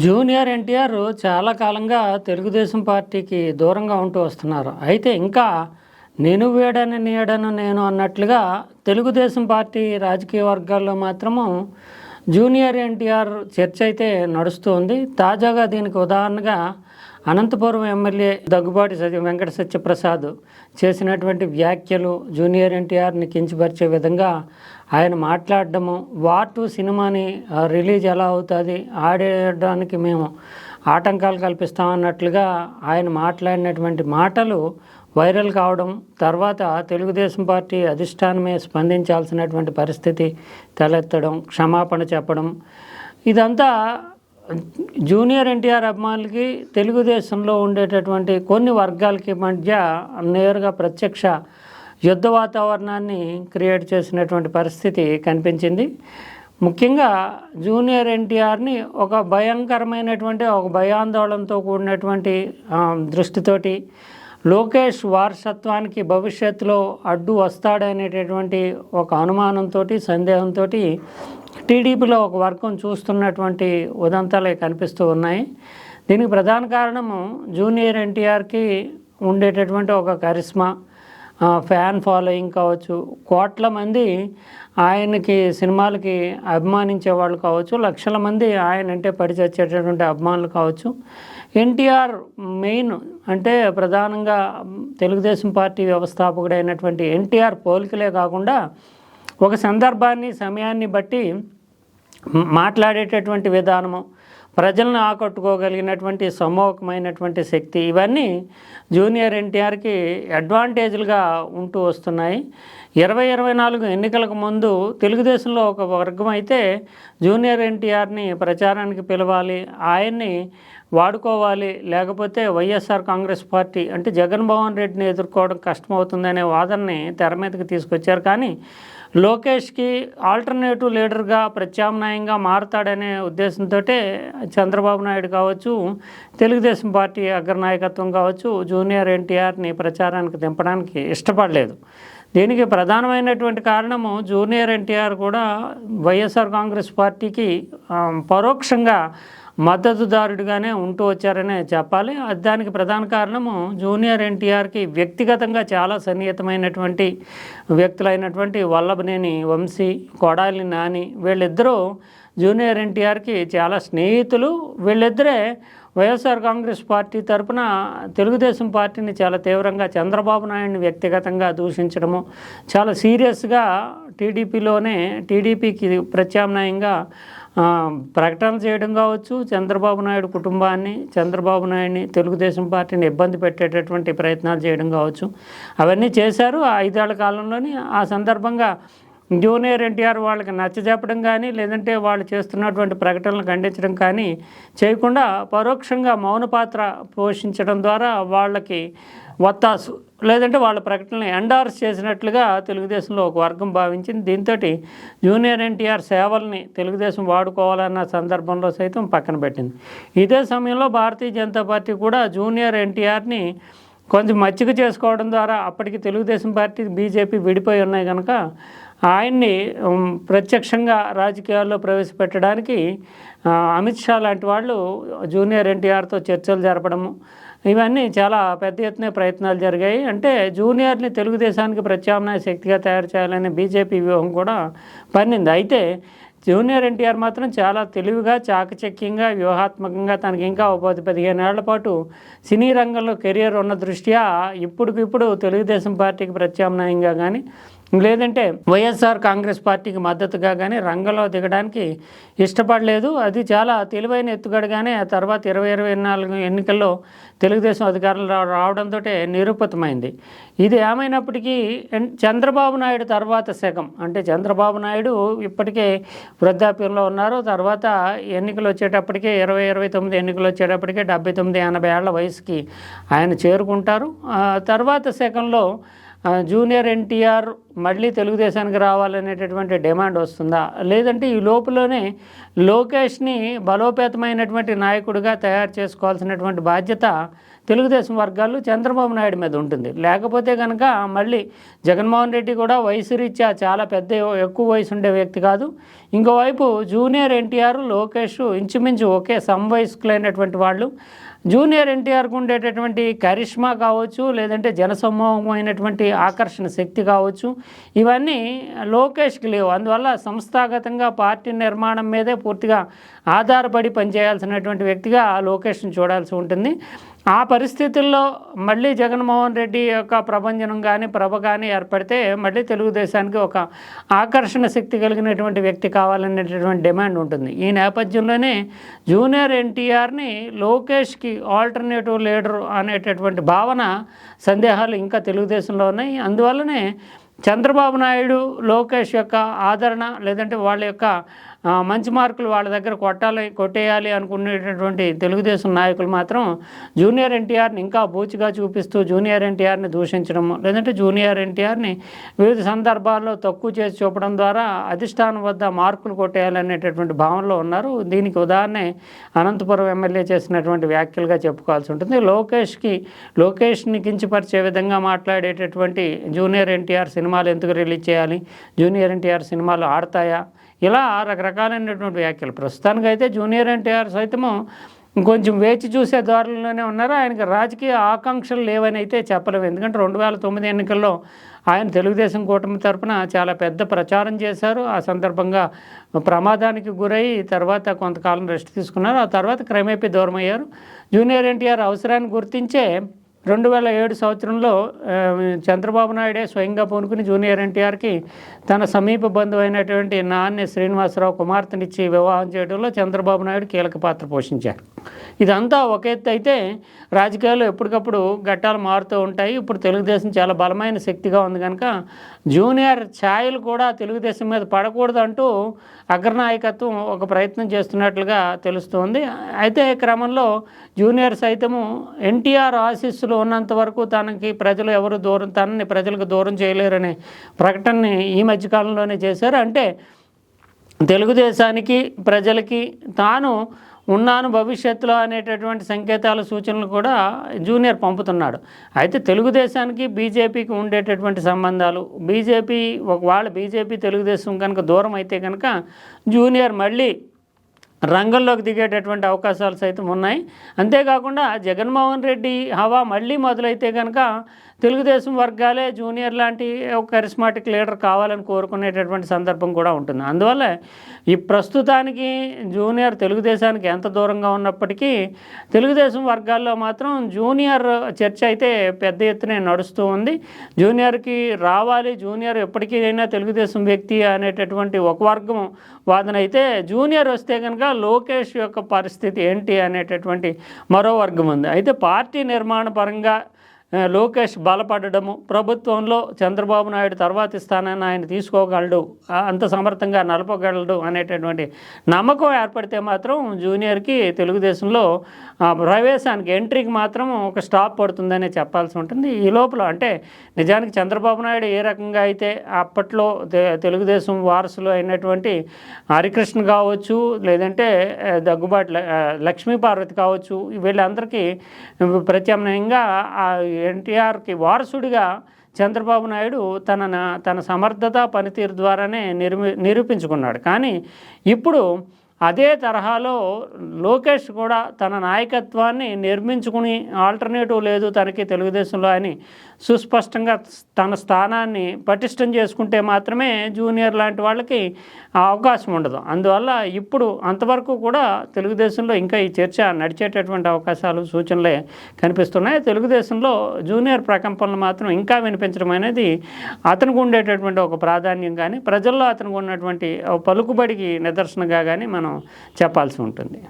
Junior NTR చాలా కాలంగా తెలుగుదేశం పార్టీకి దూరంగా ఉంటూ వస్తున్నారు. అయితే ఇంకా నేను వేడని నీడను నేను అన్నట్లుగా తెలుగుదేశం పార్టీ రాజకీయ వర్గాల్లో మాత్రము జూనియర్ ఎన్టీఆర్ చర్చ అయితే నడుస్తుంది తాజాగా దీనికి ఉదాహరణగా అనంతపురం ఎమ్మెల్యే దగ్గుబాటి సత్య వెంకట సత్యప్రసాద్ చేసినటువంటి వ్యాఖ్యలు జూనియర్ ఎన్టీఆర్ని కించపరిచే విధంగా ఆయన మాట్లాడడము వార్ టూ సినిమాని రిలీజ్ ఎలా అవుతుంది ఆడేయడానికి మేము ఆటంకాలు కల్పిస్తామన్నట్లుగా ఆయన మాట్లాడినటువంటి మాటలు వైరల్ కావడం తర్వాత తెలుగుదేశం పార్టీ అధిష్టానమే స్పందించాల్సినటువంటి పరిస్థితి తలెత్తడం క్షమాపణ చెప్పడం. ఇదంతా జూనియర్ ఎన్టీఆర్ అభిమానులకి తెలుగుదేశంలో ఉండేటటువంటి కొన్ని వర్గాలకి మధ్య నేరుగా ప్రత్యక్ష యుద్ధ వాతావరణాన్ని క్రియేట్ చేసినటువంటి పరిస్థితి కనిపించింది. ముఖ్యంగా జూనియర్ ఎన్టీఆర్ని ఒక భయంకరమైనటువంటి ఒక భయాందోళనతో కూడినటువంటి దృష్టితోటి లోకేష్ వారసత్వానికి భవిష్యత్తులో అడ్డు వస్తాడనేటటువంటి ఒక అనుమానంతో సందేహంతో టీడీపీలో ఒక వర్గం చూస్తున్నటువంటి ఉదంతాలే కనిపిస్తూ ఉన్నాయి. దీనికి ప్రధాన కారణము జూనియర్ ఎన్టీఆర్కి ఉండేటటువంటి ఒక కరిస్మా ఫ్యాన్ ఫాలోయింగ్ కావచ్చు. కోట్ల మంది ఆయనకి సినిమాలకి అభిమానించే వాళ్ళు కావచ్చు. లక్షల మంది ఆయన అంటే పరిచచ్చేటటువంటి అభిమానులు కావచ్చు. ఎన్టీఆర్ మెయిన్ అంటే ప్రధానంగా తెలుగుదేశం పార్టీ వ్యవస్థాపకుడైనటువంటి ఎన్టీఆర్ పోలికలే కాకుండా ఒక సందర్భాన్ని సమయాన్ని బట్టి మాట్లాడేటటువంటి విధానము ప్రజలను ఆకట్టుకోగలిగినటువంటి సమూహమైనటువంటి శక్తి ఇవన్నీ జూనియర్ ఎన్టీఆర్కి అడ్వాంటేజ్లుగా ఉంటూ వస్తున్నాయి. ఇరవై ఇరవై నాలుగు ఎన్నికలకు ముందు తెలుగుదేశంలో ఒక వర్గం అయితే జూనియర్ ఎన్టీఆర్ని ప్రచారానికి పిలవాలి. ఆయన్ని వాడుకోవాలి. లేకపోతే వైఎస్ఆర్ కాంగ్రెస్ పార్టీ అంటే జగన్మోహన్ రెడ్డిని ఎదుర్కోవడం కష్టమవుతుందనే వాదనని తెర మీదకి తీసుకొచ్చారు. కానీ లోకేష్కి ఆల్టర్నేటివ్ లీడర్గా ప్రత్యామ్నాయంగా మారతాడనే ఉద్దేశంతో చంద్రబాబు నాయుడు కావచ్చు తెలుగుదేశం పార్టీ అగ్రనాయకత్వం కావచ్చు జూనియర్ ఎన్టీఆర్ని ప్రచారానికి దింపడానికి ఇష్టపడలేదు. దీనికి ప్రధానమైనటువంటి కారణము జూనియర్ ఎన్టీఆర్ కూడా వైఎస్ఆర్ కాంగ్రెస్ పార్టీకి పరోక్షంగా మద్దతుదారుడిగానే ఉంటూ వచ్చారనే చెప్పాలి. అది దానికి ప్రధాన కారణము జూనియర్ ఎన్టీఆర్కి వ్యక్తిగతంగా చాలా సన్నిహితమైనటువంటి వ్యక్తులైనటువంటి వల్లభనేని వంశీ కొడాలి నాని వీళ్ళిద్దరూ జూనియర్ ఎన్టీఆర్కి చాలా స్నేహితులు. వీళ్ళిద్దరే వైఎస్ఆర్ కాంగ్రెస్ పార్టీ తరపున తెలుగుదేశం పార్టీని చాలా తీవ్రంగా చంద్రబాబు నాయుడిని వ్యక్తిగతంగా దూషించడము చాలా సీరియస్గా టీడీపీలోనే టీడీపీకి ప్రత్యామ్నాయంగా ప్రకటనలు చేయడం కావచ్చు చంద్రబాబు నాయుడు కుటుంబాన్ని చంద్రబాబు నాయుడిని తెలుగుదేశం పార్టీని ఇబ్బంది పెట్టేటటువంటి ప్రయత్నాలు చేయడం కావచ్చు. అవన్నీ చేశారు. ఆ ఐదేళ్ళ కాలంలోని ఆ సందర్భంగా జూనియర్ ఎన్టీఆర్ వాళ్ళకి నచ్చజెప్పడం కానీ లేదంటే వాళ్ళు చేస్తున్నటువంటి ప్రకటనలు ఖండించడం కానీ చేయకుండా పరోక్షంగా మౌన పాత్ర పోషించడం ద్వారా వాళ్ళకి వత్తాసు లేదంటే వాళ్ళ ప్రకటనలు ఎండార్స్ చేసినట్లుగా తెలుగుదేశంలో ఒక వర్గం భావించింది. దీంతో జూనియర్ ఎన్టీఆర్ సేవల్ని తెలుగుదేశం వాడుకోవాలన్న సందర్భంలో సైతం పక్కన పెట్టింది. ఇదే సమయంలో భారతీయ జనతా పార్టీ కూడా జూనియర్ ఎన్టీఆర్ని కొంచెం మచ్చిక చేసుకోవడం ద్వారా అప్పటికి తెలుగుదేశం పార్టీ బీజేపీ విడిపోయి ఉన్నాయి కనుక ఆయన్ని ప్రత్యక్షంగా రాజకీయాల్లో ప్రవేశపెట్టడానికి అమిత్ షా లాంటి వాళ్ళు జూనియర్ ఎన్టీఆర్తో చర్చలు జరపడము ఇవన్నీ చాలా పెద్ద ఎత్తున ప్రయత్నాలు జరిగాయి. అంటే జూనియర్ని తెలుగుదేశానికి ప్రత్యామ్నాయ శక్తిగా తయారు చేయాలనే బీజేపీ వ్యూహం కూడా పన్నింది. అయితే జూనియర్ ఎన్టీఆర్ మాత్రం చాలా తెలివిగా చాకచక్యంగా వ్యూహాత్మకంగా తనకి ఇంకా ఒక పది పదిహేను ఏళ్ళ పాటు సినీ రంగంలో కెరియర్ ఉన్న దృష్ట్యా ఇప్పటికిప్పుడు తెలుగుదేశం పార్టీకి ప్రత్యామ్నాయంగా కానీ లేదంటే వైఎస్ఆర్ కాంగ్రెస్ పార్టీకి మద్దతుగా కానీ రంగంలో దిగడానికి ఇష్టపడలేదు. అది చాలా తెలివైన ఎత్తుగడగానే ఆ తర్వాత ఇరవై ఇరవై నాలుగు ఎన్నికల్లో తెలుగుదేశం అధికారులు రావడంతో నిరూపితమైంది. ఇది ఏమైనప్పటికీ చంద్రబాబు నాయుడు తర్వాత శకం. అంటే చంద్రబాబు నాయుడు ఇప్పటికే వృద్ధాప్యంలో ఉన్నారు. తర్వాత ఎన్నికలు వచ్చేటప్పటికే ఇరవై ఇరవై తొమ్మిది ఎన్నికలు వచ్చేటప్పటికే డెబ్బై తొమ్మిది ఎనభై ఏళ్ళ వయసుకి ఆయన చేరుకుంటారు. తర్వాత శకంలో జూనియర్ ఎన్టీఆర్ మళ్ళీ తెలుగుదేశానికి రావాలనేటటువంటి డిమాండ్ వస్తుందా? లేదంటే ఈ లోపులోనే లోకేష్ని బలోపేతమైనటువంటి నాయకుడిగా తయారు చేసుకోవాల్సినటువంటి బాధ్యత తెలుగుదేశం వర్గాలు చంద్రబాబు నాయుడు మీద ఉంటుంది. లేకపోతే కనుక మళ్ళీ జగన్మోహన్ రెడ్డి కూడా వయసు రీత్యా చాలా పెద్ద ఎక్కువ వయసు ఉండే వ్యక్తి కాదు. ఇంకోవైపు జూనియర్ ఎన్టీఆర్ లోకేష్ ఇంచుమించు ఒకే సమవయస్కులైనటువంటి వాళ్ళు జూనియర్ ఎన్టీఆర్కు ఉండేటటువంటి కరిష్మా కావచ్చు లేదంటే జనసమూహమైనటువంటి ఆకర్షణ శక్తి కావచ్చు ఇవన్నీ లోకేష్కి లేవు. అందువల్ల సంస్థాగతంగా పార్టీ నిర్మాణం మీదే పూర్తిగా ఆధారపడి పనిచేయాల్సినటువంటి వ్యక్తిగా లోకేష్ని చూడాల్సి ఉంటుంది. ఆ పరిస్థితుల్లో మళ్ళీ జగన్మోహన్ రెడ్డి యొక్క ప్రభంజనం కానీ ప్రభ కానీ ఏర్పడితే మళ్ళీ తెలుగుదేశానికి ఒక ఆకర్షణ శక్తి కలిగినటువంటి వ్యక్తి కావాలనేటటువంటి డిమాండ్ ఉంటుంది. ఈ నేపథ్యంలోనే జూనియర్ ఎన్టీఆర్ని లోకేష్కి ఆల్టర్నేటివ్ లీడర్ అనేటటువంటి భావన సందేహాలు ఇంకా తెలుగుదేశంలో ఉన్నాయి. అందువల్లనే చంద్రబాబు నాయుడు లోకేష్ యొక్క ఆదరణ లేదంటే వాళ్ళ యొక్క మంచి మార్కులు వాళ్ళ దగ్గర కొట్టాలి కొట్టేయాలి అనుకునేటటువంటి తెలుగుదేశం నాయకులు మాత్రం జూనియర్ ఎన్టీఆర్ని ఇంకా బూచిగా చూపిస్తూ జూనియర్ ఎన్టీఆర్ని దూషించడం లేదంటే జూనియర్ ఎన్టీఆర్ని వివిధ సందర్భాల్లో తక్కువ చేసి చూపడం ద్వారా అధిష్టానం వద్ద మార్కులు కొట్టేయాలనేటటువంటి భావనలో ఉన్నారు. దీనికి ఉదాహరణ అనంతపురం ఎమ్మెల్యే చేసినటువంటి వ్యాఖ్యలుగా చెప్పుకోవాల్సి ఉంటుంది. లోకేష్కి లోకేష్ని కించపరిచే విధంగా మాట్లాడేటటువంటి జూనియర్ ఎన్టీఆర్ సినిమాలు ఎందుకు రిలీజ్ చేయాలి? జూనియర్ ఎన్టీఆర్ సినిమాలు ఆడతాయా? ఇలా రకరకాలైనటువంటి వ్యాఖ్యలు. ప్రస్తుతానికి అయితే జూనియర్ ఎన్టీఆర్ సైతము కొంచెం వేచి చూసే దారుల్లోనే ఉన్నారు. ఆయనకి రాజకీయ ఆకాంక్షలు లేవని అయితే చెప్పలేము. ఎందుకంటే రెండు వేల తొమ్మిది ఎన్నికల్లో ఆయన తెలుగుదేశం కూటమి తరఫున చాలా పెద్ద ప్రచారం చేశారు. ఆ సందర్భంగా ప్రమాదానికి గురై తర్వాత కొంతకాలం రెస్ట్ తీసుకున్నారు. ఆ తర్వాత క్రమేపీ దూరం అయ్యారు జూనియర్ ఎన్టీఆర్ అవసరాన్ని గుర్తించే రెండు వేల ఏడు సంవత్సరంలో చంద్రబాబు నాయుడే స్వయంగా పూనుకుని జూనియర్ ఎన్టీఆర్కి తన సమీప బంధువు అయినటువంటి నాన్య శ్రీనివాసరావు కుమార్తెనిచ్చి వివాహం చేయడంలో చంద్రబాబు నాయుడు కీలక పాత్ర పోషించారు. ఇదంతా ఒక ఎత్తు అయితే రాజకీయాల్లో ఎప్పటికప్పుడు ఘట్టాలు మారుతూ ఉంటాయి. ఇప్పుడు తెలుగుదేశం చాలా బలమైన శక్తిగా ఉంది కనుక జూనియర్ ఛాయలు కూడా తెలుగుదేశం మీద పడకూడదు అంటూ అగ్రనాయకత్వం ఒక ప్రయత్నం చేస్తున్నట్లుగా తెలుస్తోంది. అయితే ఈ క్రమంలో జూనియర్ సైతము ఎన్టీఆర్ ఆశీస్సులు ఉన్నంత వరకు తనకి ప్రజలు ఎవరు దూరం తనని ప్రజలకు దూరం చేయలేరనే ప్రకటనని ఈ మధ్యకాలంలోనే చేశారు. అంటే తెలుగుదేశానికి ప్రజలకి తాను ఉన్నాను భవిష్యత్తులో అనేటటువంటి సంకేతాల సూచనలు కూడా జూనియర్ పంపుతున్నాడు. అయితే తెలుగుదేశానికి బీజేపీకి ఉండేటటువంటి సంబంధాలు బీజేపీ ఒకవేళ బీజేపీ తెలుగుదేశం కనుక దూరం అయితే కనుక జూనియర్ మళ్ళీ రంగంలోకి దిగేటటువంటి అవకాశాలు సైతం ఉన్నాయి. అంతేకాకుండా జగన్మోహన్ రెడ్డి హవా మళ్ళీ మొదలైతే కనుక తెలుగుదేశం వర్గాలే జూనియర్ లాంటి ఒక కరిస్మాటిక్ లీడర్ కావాలని కోరుకునేటటువంటి సందర్భం కూడా ఉంటుంది. అందువల్ల ఈ ప్రస్తుతానికి జూనియర్ తెలుగుదేశానికి ఎంత దూరంగా ఉన్నప్పటికీ తెలుగుదేశం వర్గాల్లో మాత్రం జూనియర్ చర్చ అయితే పెద్ద ఎత్తున నడుస్తూ ఉంది. జూనియర్కి రావాలి జూనియర్ ఎప్పటికీ అయినా తెలుగుదేశం వ్యక్తి అనేటటువంటి ఒక వర్గం వాదన అయితే జూనియర్ వస్తే కనుక లోకేష్ యొక్క పరిస్థితి ఏంటి అనేటటువంటి మరో వర్గం ఉంది. అయితే పార్టీ నిర్మాణ పరంగా లోకేష్ బలపడడము ప్రభుత్వంలో చంద్రబాబు నాయుడు తర్వాతి స్థానాన్ని ఆయన తీసుకోగలడు అంత సమర్థంగా నలపగలడు అనేటటువంటి నమ్మకం ఏర్పడితే మాత్రం జూనియర్కి తెలుగుదేశంలో ప్రవేశానికి ఎంట్రీకి మాత్రం ఒక స్టాప్ పడుతుందనే చెప్పాల్సి ఉంటుంది. ఈ లోపల అంటే నిజానికి చంద్రబాబు నాయుడు ఏ రకంగా అయితే అప్పట్లో తెలుగుదేశం వారసులు అయినటువంటి హరికృష్ణ కావచ్చు లేదంటే ఆ, దగ్గుబాటి లక్ష్మీ పార్వతి కావచ్చు వీళ్ళందరికీ ప్రత్యామ్నాయంగా ఎన్టీఆర్కి వారసుడిగా చంద్రబాబు నాయుడు తన తన సమర్థత పనితీరు ద్వారానే నిరూపి నిరూపించుకున్నాడు. కానీ ఇప్పుడు అదే తరహాలో లోకేష్ కూడా తన నాయకత్వాన్ని నిర్మించుకుని ఆల్టర్నేటివ్ లేదు తనకి తెలుగుదేశంలో అని సుస్పష్టంగా తన స్థానాన్ని పటిష్టం చేసుకుంటే మాత్రమే జూనియర్ లాంటి వాళ్ళకి అవకాశం ఉండదు. అందువల్ల ఇప్పుడు అంతవరకు కూడా తెలుగుదేశంలో ఇంకా ఈ చర్చ నడిచేటటువంటి అవకాశాలు సూచనలే కనిపిస్తున్నాయి. తెలుగుదేశంలో జూనియర్ ప్రకంపనలు మాత్రం ఇంకా వినిపించడం అనేది అతనికి ఉండేటటువంటి ఒక ప్రాధాన్యం కానీ ప్రజల్లో అతనికి ఉన్నటువంటి పలుకుబడికి నిదర్శనగా కానీ మనం చెప్పాల్సి ఉంటుంది.